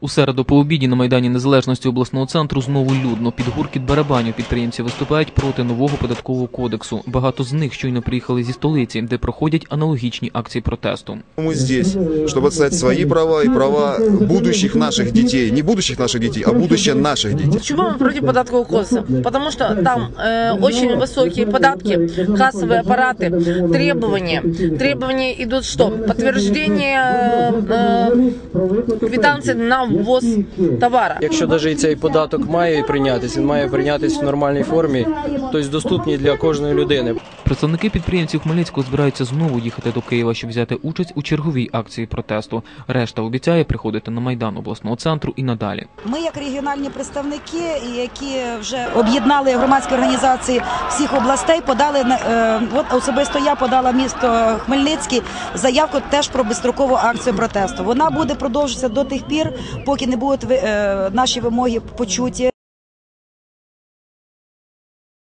У середу по обіді на Майдані Незалежності обласного центру знову людно. Під гуркіт барабанів підприємці виступають проти нового податкового кодексу. Багато з них щойно приїхали зі столиці, де проходять аналогічні акції протесту. Мы здесь, чтобы отстоять свои права и права будущих наших детей. Не будущих наших детей, а будущее наших детей. Почему мы против податкового кодекса? Потому что там э, очень высокие податки, кассовые аппараты, требования. Требования идут что? Подтверждение э, квитанции на ввоз товара. Якщо навіть цей податок має прийнятися, він має прийнятися в нормальній формі, тобто доступній для кожної людини. Представники підприємців Хмельницького збираються знову їхати до Києва, щоб взяти участь у черговій акції протесту. Решта обіцяє приходити на майдан обласного центру і надалі. Ми, як регіональні представники, які вже об'єднали громадські організації всіх областей, подали на е, от особисто я подала місто Хмельницький заявку теж про безстрокову акцію протесту. Вона буде продовжуватися до тих пір, поки не будуть е, наші вимоги почуті.